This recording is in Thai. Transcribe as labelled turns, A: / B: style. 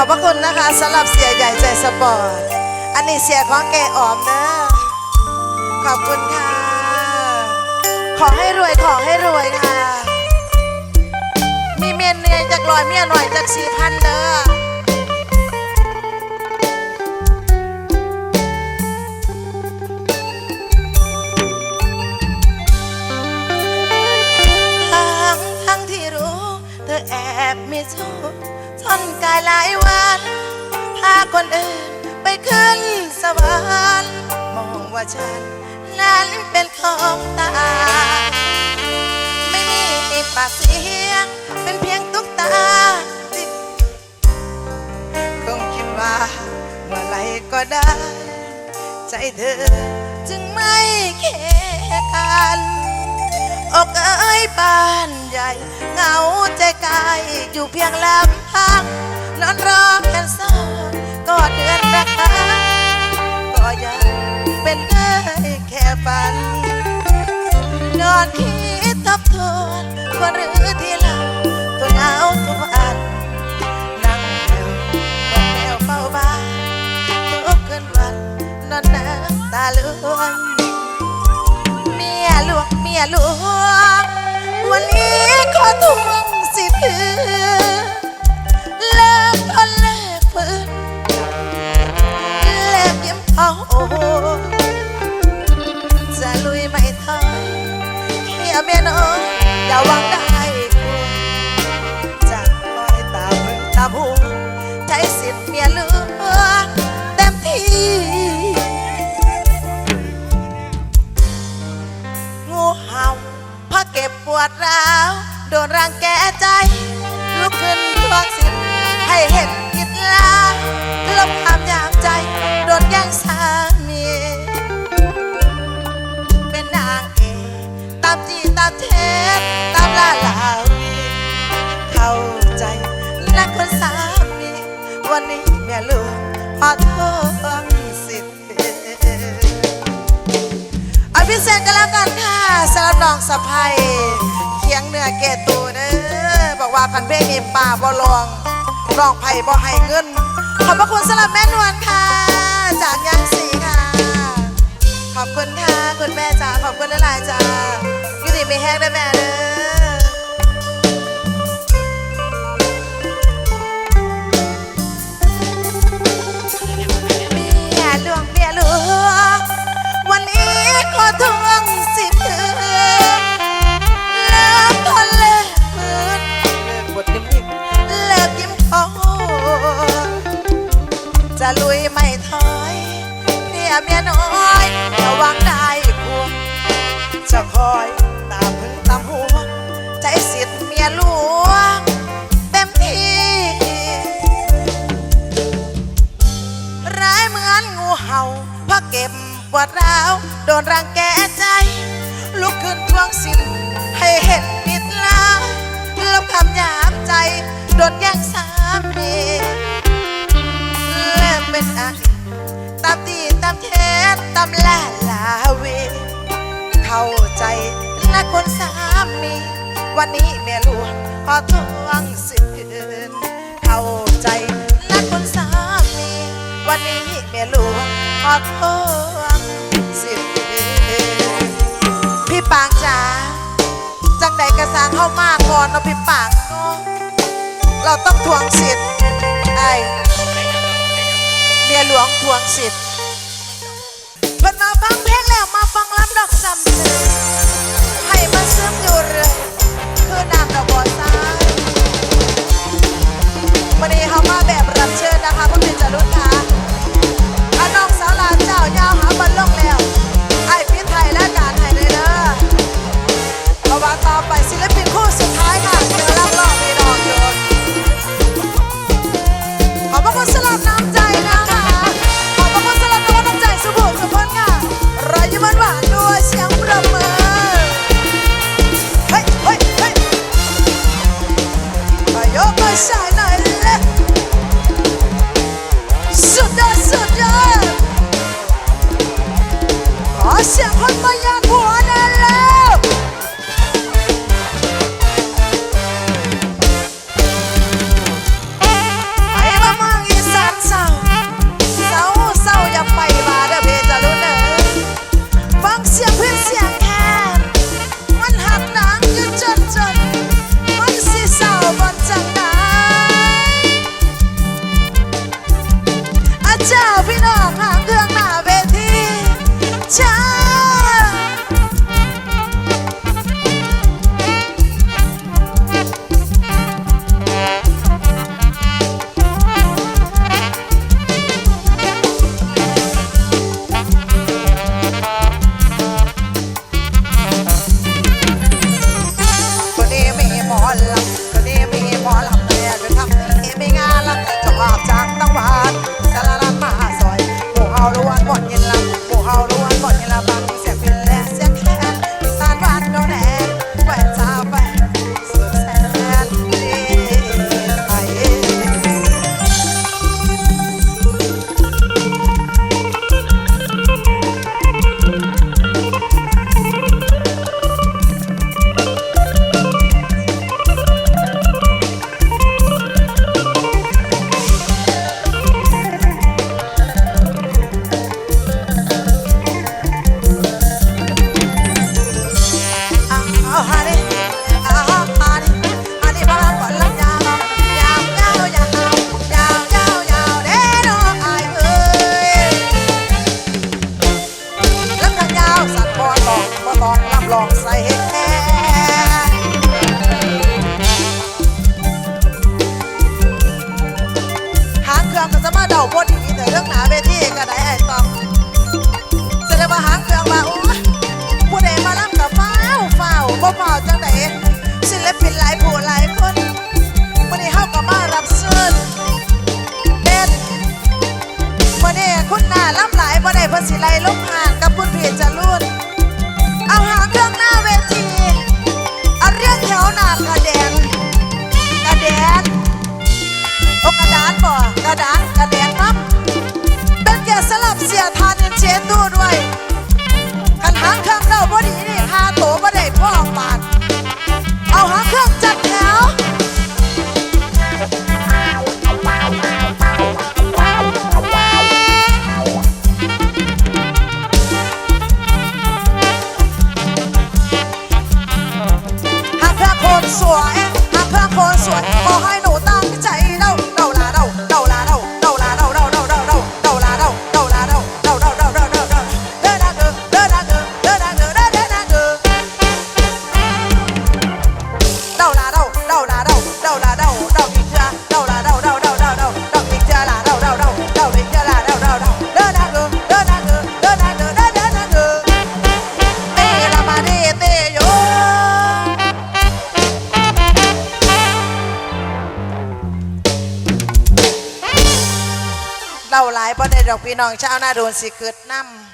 A: ขอบพระคุณนะคะสำหรับเสียใหญ่ใจสปอร์ต อันนี้เสียของแกออมเนอะขอบคุณค่ะ ขอให้รวยขอให้รวยค่ะ มีเมียเหนื่อยจากลอยเมียหน่อยจากสี่พันเด้อทั้งทั้งที่รู้เธอแอบมีชู้ซ่อนกายหลายวัน คนอื่นไปขึ้นสวรรค์มองว่าฉัน นั้นเป็นของตา ไม่มีปากเสียง เป็นเพียงตุ๊กตาคงคิดว่าเมื่อไรก็ได้ ใจเธอจึงไม่แค่กันอกเอ้ยปานใหญ่เหงาใจกายอยู่เพียงลำพังนอนรอแค่เศร้า ยังเป็นได้แค่ฝัน นอนคิดทบทวนว่าหรือที่เราตัวเหงาทุกวัน นั่งแถวบนแนวเฝ้าบ้านทุกคืนวันนอนน้ำตาล้วนเมียหลวงเมียหลวงวันนี้ขอทวงสิทธิ์ หูใช้สิทธิ์เมียหลวงเต็มที่ งูเห่าพอเก็บปวดร้าว โดนรังแกใจ ลุกขึ้นทวงสิทธิ์ให้เห็น แม่ลูกขอทวงสิทธิ์เอาพิเศษกันแล้วกันค่ะสำหรับน้องสะพายเคียงเนื้อเกตูเด้อบอกว่าคันเพลงนี้ป่าบ่ลองร้องไผ่บ่ให้เงิน ขอบพระคุณสำหรับแม่นวลค่ะ จากยังสีค่ะ ขอบคุณค่ะ คุณแม่จ๋าขอบคุณหลายๆจ้ายู่ดีไม่แห้งได้แม่ เมียเมียน้อยระวังได้พวงจะคอยตามพึ่งตามหัวใจสิทธิ์เมียหลวงเต็มที่ร้ายเหมือนงูเห่าเพราะเก็บปวดร้าวโดนรังแกใจ ลุกขึ้นทวงสิทธิ์ให้เห็นผิดแล้วลบคำหยาบใจโดนแย่งสามีเริ่มเป็นอะไร ตามตีตามเทสตามล่าลาเว เข้าใจนะคนสามี วันนี้แม่หลวงขอทวงสิทธิ์เข้าใจนะคนสามี วันนี้แม่หลวงขอทวงสิทธิ์พี่ปางจ๋าจังใดกระสางเข้ามาก่อนเนาะพี่ปางเนาะเราต้องทวงสิทธิ์ไอ้ หลวงทวงสิทธิ์เพิ่นมาฟังเพลง องก็จะมาเดาบนอีกแต่เรื่องหนาเวทีก็ได้ไอ้ตองแสดงว่าหางเครื่องว่าโอ้ผู้ใดมาล่ำกับฟ้าวฟ้าบ่ฟ้าจังไดศิลปินหลายผู้หลายคนวันนี้เฮาก็มารับเชิญเป็นวันนี้คุณหน้าล่ำหลายบ่ได้เพิ่นสิไล่ลงห่างกับคุณพี่จรูนเอาหางเครื่องหน้าเวทีเอาเรียกแถวหน้ากระแดงกระแดง กระดานบ่กระดานกระแดนนับ พี่น้องชาวนาโดนสิเกิดน้ำ